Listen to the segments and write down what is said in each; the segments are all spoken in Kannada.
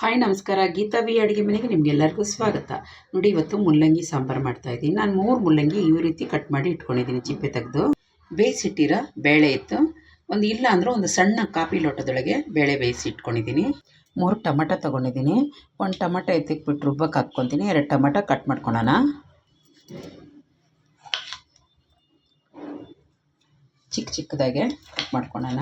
ಹಾಯ್, ನಮಸ್ಕಾರ. ಗೀತಾ ವಿ ಅಡುಗೆ ಮನೆಗೆ ನಿಮಗೆಲ್ಲರಿಗೂ ಸ್ವಾಗತ. ನೋಡಿ, ಇವತ್ತು ಮುಲ್ಲಂಗಿ ಸಾಂಬಾರು ಮಾಡ್ತಾ ಇದ್ದೀನಿ. ನಾನು ಮೂರು ಮುಲ್ಲಂಗಿ ಈ ರೀತಿ ಕಟ್ ಮಾಡಿ ಇಟ್ಕೊಂಡಿದ್ದೀನಿ ಚಿಪ್ಪೆ ತೆಗೆದು. ಬೇಯಿಸಿಟ್ಟಿರೋ ಬೇಳೆ ಇತ್ತು. ಒಂದು ಇಲ್ಲ ಅಂದರೆ ಒಂದು ಸಣ್ಣ ಕಾಫಿ ಲೋಟದೊಳಗೆ ಬೇಳೆ ಬೇಯಿಸಿ ಇಟ್ಕೊಂಡಿದ್ದೀನಿ. ಮೂರು ಟೊಮಟೊ ತೊಗೊಂಡಿದ್ದೀನಿ. ಒಂದು ಟೊಮಟೊ ಎತ್ತಿಕ್ಬಿಟ್ಟು ರುಬ್ಬಕ್ಕೆ ಹಾಕ್ಕೊತೀನಿ. ಎರಡು ಟೊಮಟೊ ಕಟ್ ಮಾಡ್ಕೊಳೋಣ. ಚಿಕ್ಕ ಚಿಕ್ಕದಾಗೆ ಕಟ್ ಮಾಡ್ಕೊಳೋಣ.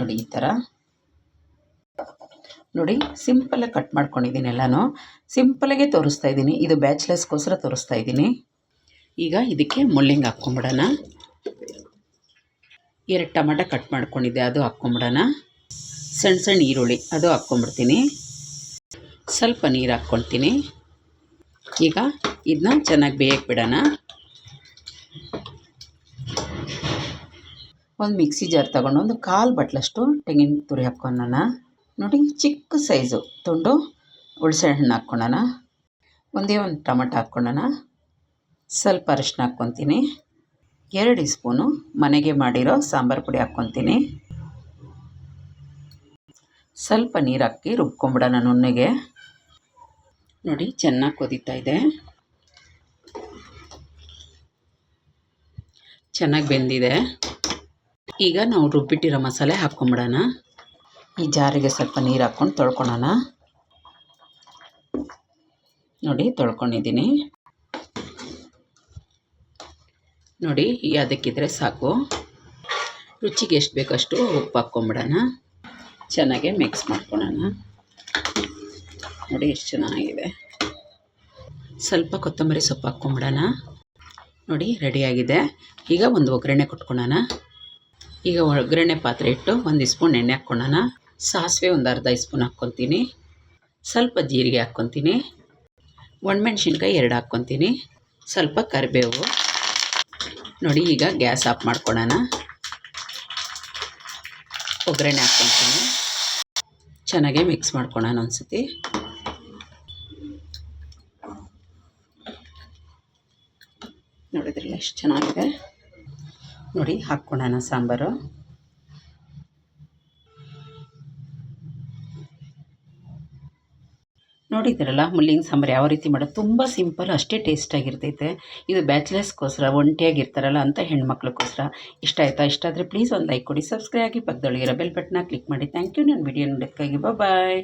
ನೋಡಿ ಈ ಥರ ನೋಡಿ ಸಿಂಪಲಾಗಿ ಕಟ್ ಮಾಡ್ಕೊಂಡಿದ್ದೀನಿ ಎಲ್ಲನೂ. ಸಿಂಪಲಾಗೆ ತೋರಿಸ್ತಾ ಇದ್ದೀನಿ. ಇದು ಬ್ಯಾಚ್ಲೆಸ್ಗೋಸ್ಕರ ತೋರಿಸ್ತಾ ಇದ್ದೀನಿ. ಈಗ ಇದಕ್ಕೆ ಮುಳ್ಳಿಂಗ್ ಹಾಕ್ಕೊಂಬಿಡೋಣ. ಎರಡು ಟೊಮೆಟೊ ಕಟ್ ಮಾಡ್ಕೊಂಡಿದ್ದೆ, ಅದು ಹಾಕ್ಕೊಂಬಿಡೋಣ. ಸಣ್ಣ ಸಣ್ಣ ಈರುಳ್ಳಿ, ಅದು ಹಾಕ್ಕೊಂಬಿಡ್ತೀನಿ. ಸ್ವಲ್ಪ ನೀರು ಹಾಕ್ಕೊಳ್ತೀನಿ ಈಗ ಇದನ್ನ ಚೆನ್ನಾಗಿ ಬೇಯಕ್ಕೆ ಬಿಡೋಣ. ಒಂದು ಮಿಕ್ಸಿ ಜಾರ್ ತಗೊಂಡು ಒಂದು ಕಾಲು ಬಟ್ಲಷ್ಟು ತೆಂಗಿನ ತುರಿ ಹಾಕ್ಕೊಳ್ಳೋಣ ನೋಡಿ, ಚಿಕ್ಕ ಸೈಜು. ತುಂಡು ಹುಳಸೆ ಹಣ್ಣು ಹಾಕ್ಕೊಳ್ಳೋಣ ಒಂದೇ ಒಂದು ಟೊಮೆಟೊ ಹಾಕ್ಕೊಳ್ಳೋಣ ಸ್ವಲ್ಪ ಅರಿಶಿನ ಹಾಕ್ಕೊತೀನಿ. ಎರಡು ಸ್ಪೂನು ಮನೆಗೆ ಮಾಡಿರೋ ಸಾಂಬಾರು ಪುಡಿ ಹಾಕ್ಕೊತೀನಿ. ಸ್ವಲ್ಪ ನೀರು ಹಾಕಿ ರುಬ್ಕೊಂಬಿಡೋಣ ನುಣ್ಣಗೆ. ನೋಡಿ, ಚೆನ್ನಾಗಿ ಕುದೀತಾ ಇದೆ. ಚೆನ್ನಾಗಿ ಬೆಂದಿದೆ. ಈಗ ನಾವು ರುಬ್ಬಿಟ್ಟಿರೋ ಮಸಾಲೆ ಹಾಕ್ಕೊಂಬಿಡೋಣ. ಈ ಜಾರಿಗೆ ಸ್ವಲ್ಪ ನೀರು ಹಾಕ್ಕೊಂಡು ತೊಳ್ಕೊಳೋಣ ನೋಡಿ, ತೊಳ್ಕೊಂಡಿದ್ದೀನಿ. ನೋಡಿ, ಅದಕ್ಕಿದ್ರೆ ಸಾಕು. ರುಚಿಗೆ ಎಷ್ಟು ಬೇಕಷ್ಟು ಉಪ್ಪು ಹಾಕ್ಕೊಂಬಿಡೋಣ. ಚೆನ್ನಾಗೆ ಮಿಕ್ಸ್ ಮಾಡ್ಕೊಳೋಣ ನೋಡಿ, ಎಷ್ಟು ಚೆನ್ನಾಗಿದೆ. ಸ್ವಲ್ಪ ಕೊತ್ತಂಬರಿ ಸೊಪ್ಪು ಹಾಕ್ಕೊಂಬಿಡೋಣ. ನೋಡಿ ರೆಡಿಯಾಗಿದೆ ಈಗ ಒಂದು ಒಗ್ಗರಣೆ ಕೊಟ್ಕೊಳೋಣ ಈಗ ಒಗ್ಗರಣೆ ಪಾತ್ರೆ ಇಟ್ಟು ಒಂದು ಸ್ಪೂನ್ ಎಣ್ಣೆ ಹಾಕ್ಕೊಳ್ಳೋಣ. ಸಾಸಿವೆ ಒಂದು ಅರ್ಧ ಸ್ಪೂನ್ ಹಾಕ್ಕೊತೀನಿ ಸ್ವಲ್ಪ ಜೀರಿಗೆ ಹಾಕ್ಕೊತೀನಿ ಒಣಮೆಣ್ಸಿನ್ಕಾಯಿ ಎರಡು ಹಾಕ್ಕೊತೀನಿ ಸ್ವಲ್ಪ ಕರಿಬೇವು. ನೋಡಿ, ಈಗ ಗ್ಯಾಸ್ ಆಫ್ ಮಾಡ್ಕೊಳ್ಳೋಣ. ಒಗ್ಗರಣೆ ಹಾಕ್ಕೊತೀನಿ ಚೆನ್ನಾಗೆ ಮಿಕ್ಸ್ ಮಾಡ್ಕೊಳ್ಳೋಣ ಒಂದ್ಸತಿ. ನೋಡಿದ್ರಲ್ಲ, ಎಷ್ಟು ಚೆನ್ನಾಗಿದೆ. ನೋಡಿ ಹಾಕ್ಕೊಳ್ಳೋಣ ಸಾಂಬಾರು. ನೋಡಿದ್ದೀರಲ್ಲ, ಮುಲ್ಲಿಂಗ್ ಸಾಂಬಾರು ಯಾವ ರೀತಿ ಮಾಡೋದು? ತುಂಬ ಸಿಂಪಲ್, ಅಷ್ಟೇ ಟೇಸ್ಟಾಗಿರ್ತೈತೆ ಇದು ಬ್ಯಾಚುಲರ್ಸ್ಗೋಸ್ಕರ, ಒಂಟಿಯಾಗಿರ್ತಾರಲ್ಲ ಅಂತ ಹೆಣ್ಮಕ್ಳಿಗೋಸ್ಕರ. ಇಷ್ಟ ಆಯಿತಾ? ಇಷ್ಟ ಆದರೆ ಪ್ಲೀಸ್ ಒಂದು ಲೈಕ್ ಕೊಡಿ. ಸಬ್ಸ್ಕ್ರೈಬ್ ಆಗಿ ಪಕ್ಕದೊಳಗಿರೋ ಬೆಲ್ ಬಟನ್ನ ಕ್ಲಿಕ್ ಮಾಡಿ. ಥ್ಯಾಂಕ್ ಯು ನನ್ನ ವಿಡಿಯೋ ನೋಡೋದಕ್ಕಾಗಿ. ಬಾಯ್